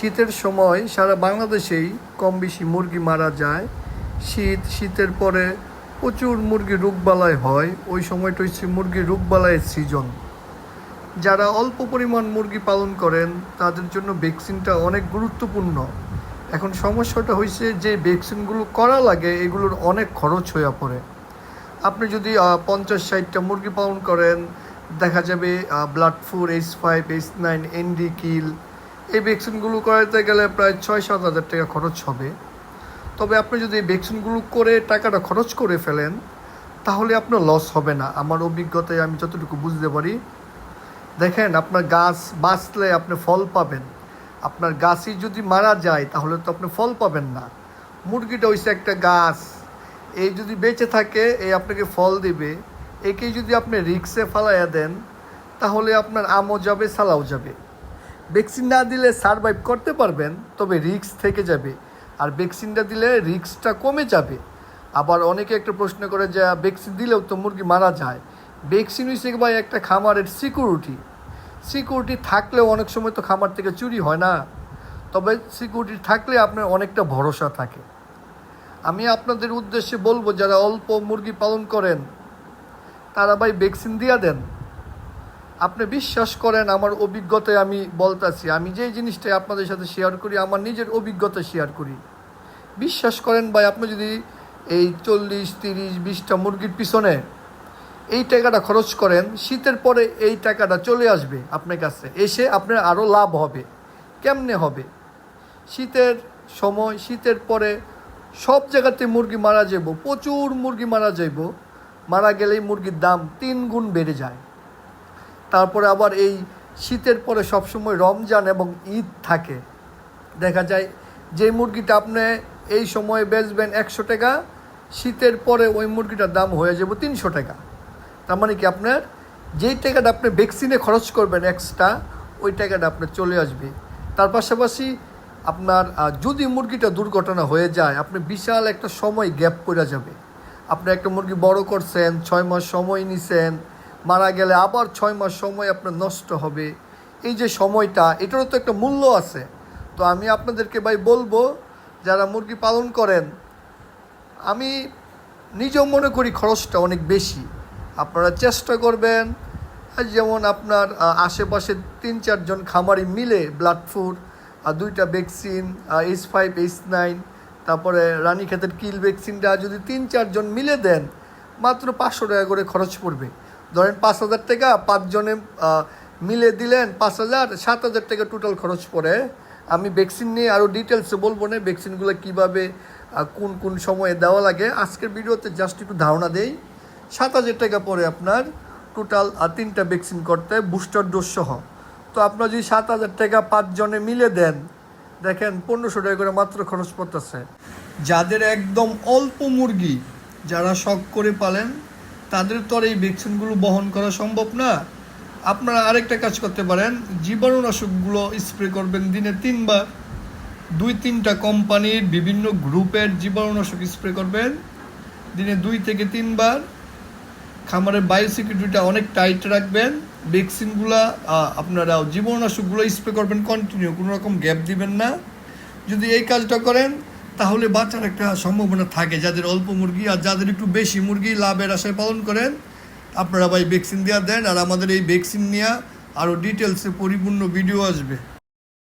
শীতের সময় সারা বাংলাদেশেই কম বেশি মুরগি মারা যায়। শীত, শীতের পরে প্রচুর মুরগি রোগবালাই হয়। ওই সময়টা হচ্ছে মুরগি রোগবালাইয়ের সিজন যারা অল্প পরিমাণ মুরগি পালন করেন, তাদের জন্য ভ্যাকসিনটা অনেক গুরুত্বপূর্ণ। এখন সমস্যাটা হয়েছে যে ভ্যাকসিনগুলো করা লাগে, এগুলোর অনেক খরচ হয়ে পড়ে। আপনি যদি পঞ্চাশ, ষাটটা মুরগি পালন করেন, দেখা যাবে blood four H five H nine ND kill এই ভ্যাকসিনগুলো করাতে গেলে প্রায় ছয় সাত হাজার টাকা খরচ হবে। তবে আপনি যদি এই ভ্যাকসিনগুলো করে টাকাটা খরচ করে ফেলেন, তাহলে আপনার লস হবে না। আমার অভিজ্ঞতায় আমি যতটুকু বুঝতে পারি, দেখেন আপনার গাছ বাঁচলে আপনি ফল পাবেন। আপনার গাছই যদি মারা যায়, তাহলে তো আপনি ফল পাবেন না। মুরগিটা হইছে একটা গাছ। এই যদি বেঁচে থাকে, এই আপনাকে ফল দিবে। একেই যদি আপনি রিক্সে ফালাইয়া দেন, তাহলে আপনার আমও যাবে, সালাও যাবে। ভ্যাকসিন না দিলে সারভাইভ করতে পারবেন, তবে রিক্স থেকে যাবে। আর ভ্যাকসিনটা দিলে রিক্সটা কমে যাবে। আবার অনেকে একটা প্রশ্ন করে যে ভ্যাকসিন দিলেও তো মুরগি মারা যায়। ভ্যাকসিন হয়েছে ভাই একটা খামারের সিকিউরিটি সিকিউরিটি থাকলেও অনেক সময় তো খামার থেকে চুরি হয় না। তবে সিকিউরিটি থাকলে আপনার অনেকটা ভরসা থাকে। আমি আপনাদের উদ্দেশ্যে বলব, যারা অল্প মুরগি পালন করেন, তারা ভাই ভ্যাকসিন দিয়া দেন। আপনি বিশ্বাস করেন আমার অভিজ্ঞতায় আমি বলতাছি, আমি যেই জিনিসটাই আপনাদের সাথে শেয়ার করি, আমার নিজের অভিজ্ঞতা শেয়ার করি। বিশ্বাস করেন ভাই, আপনি যদি এই চল্লিশ, তিরিশ, বিশটা মুরগির পিছনে এই টাকাটা খরচ করেন, শীতের পরে এই টাকাটা চলে আসবে আপনার কাছে, এসে আপনার আরও লাভ হবে, কেমনে হবে? শীতের সময়, শীতের পরে সব জায়গাতে মুরগি মারা যাব প্রচুর মুরগি মারা যাইব, মারা গেলেই মুরগির দাম তিন গুণ বেড়ে যায়। তারপরে আবার এই শীতের পরে সবসময় রমজান এবং ঈদ থাকে। দেখা যায় যে মুরগিটা আপনি এই সময়ে বেচবেন একশো টাকা, শীতের পরে ওই মুরগিটার দাম হয়ে যাবে তিনশো টাকা। তার মানে কি আপনার যেই টাকাটা আপনি ভ্যাকসিনে খরচ করবেন এক্সট্রা ওই টাকাটা আপনার চলে আসবে। তার পাশাপাশি আপনার যদি মুরগিটা দুর্ঘটনা হয়ে যায়, আপনি বিশাল একটা সময় গ্যাপ পড়ে যাবে। আপনি একটা মুরগি বড় করছেন, ছয় মাস সময় নিছেন মারা গেলে আবার ছয় মাস সময় আপনার নষ্ট হবে। এই যে সময়টা, এটারও তো একটা মূল্য আছে। তো আমি আপনাদেরকে ভাই বলব, যারা মুরগি পালন করেন, আমি নিজেও মনে করি খরচটা অনেক বেশি। আপনারা চেষ্টা করবেন যেমন আপনার আশেপাশে তিন চারজন খামারি মিলে ব্লাড ফুড, আর দুইটা vaccine H five H nine তারপরে রানীক্ষেতের কিল ভ্যাকসিনটা যদি তিন চারজন মিলে দেন, মাত্র পাঁচশো টাকা করে খরচ পড়বে। ধরেন পাঁচ হাজার টাকা পাঁচজনে মিলে দিলেন পাঁচ হাজার, সাত হাজার টাকা টোটাল খরচ পড়ে। আমি ভ্যাকসিন নিয়ে আরও ডিটেলসে বলব না ভ্যাকসিনগুলো কীভাবে কোন কোন সময়ে দেওয়া লাগে। আজকের ভিডিওতে জাস্ট একটু ধারণা দেই। সাত হাজার টাকা পরে আপনার টোটাল তিনটা ভ্যাকসিন করতে বুস্টার ডোজ সহ। তো আপনার যদি সাত হাজার টাকা পাঁচজনে মিলে দেন, দেখেন পনেরোশো টাকা করে মাত্র খরচ পড়তেছে। যাদের একদম অল্প মুরগি, যারা শখ করে পালেন তাদের তো আর এই ভ্যাকসিনগুলো বহন করা সম্ভব না। আপনারা আরেকটা কাজ করতে পারেন, জীবাণুনাশকগুলো স্প্রে করবেন দিনে তিনবার। দুই তিনটা কোম্পানির বিভিন্ন গ্রুপের জীবাণুনাশক স্প্রে করবেন, দিনে দুই থেকে তিনবার। খামারের বায়োসিকিউরিটিটা অনেক টাইট রাখবেন, ভ্যাকসিনগুলা আপনারা জীবাণুনাশকগুলো স্প্রে করবেন কন্টিনিউ, কোনো রকম গ্যাপ দিবেন না। যদি এই কাজটা করেন তাহলে বাঁচার একটা সম্ভাবনা থাকে। যাদের অল্প মুরগি আর যাদের একটু বেশি মুরগি লাভের আশায় পালন করেন, আপনারা ভাই ভ্যাকসিন দেওয়া দেন, আর আমাদের এই ভ্যাকসিন নেওয়া আরও ডিটেলসে পরিপূর্ণ ভিডিও আসবে।